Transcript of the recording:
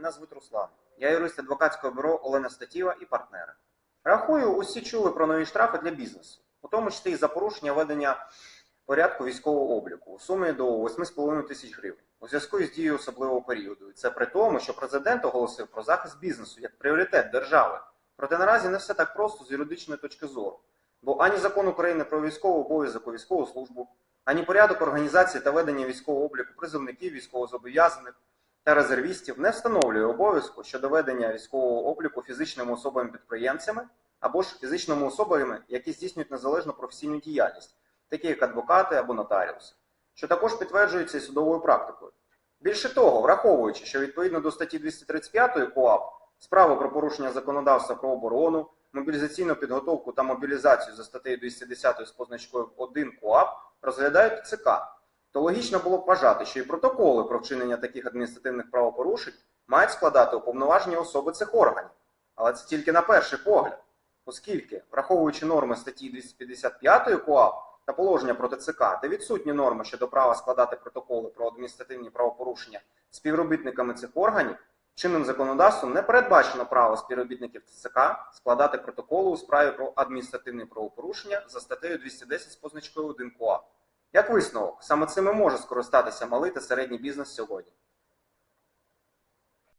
Мене звуть Руслан. Я юрист адвокатського бюро Олена Статіва і партнери. Рахую, усі чули про нові штрафи для бізнесу, у тому числі і за порушення ведення порядку військового обліку у сумі до 8,5 тисяч гривень у зв'язку із дією особливого періоду. І це при тому, що президент оголосив про захист бізнесу як пріоритет держави. Проте наразі не все так просто з юридичної точки зору. Бо ані закон України про військовий обов'язок у військову службу, ані порядок організації та ведення військового обліку призовників, військовозобов'язаних та резервістів не встановлює обов'язку щодо ведення військового обліку фізичними особами-підприємцями або ж фізичними особами, які здійснюють незалежну професійну діяльність, такі як адвокати або нотаріуси, що також підтверджується і судовою практикою. Більше того, враховуючи, що відповідно до статті 235 КОАП справи про порушення законодавства про оборону, мобілізаційну підготовку та мобілізацію за статтею 210 з позначкою 1 КОАП розглядають ТЦК, то логічно було б вважати, що і протоколи про вчинення таких адміністративних правопорушень мають складати уповноважені особи цих органів. Але це тільки на перший погляд, оскільки, враховуючи норми статті 255 КОАП та положення про ТЦК, де відсутні норми щодо права складати протоколи про адміністративні правопорушення співробітниками цих органів, чинним законодавством не передбачено право співробітників ТЦК складати протоколи у справі про адміністративне правопорушення за статтею 210 з позначкою 1 КОАП. Як висновок, саме цим і може скористатися малий та середній бізнес сьогодні.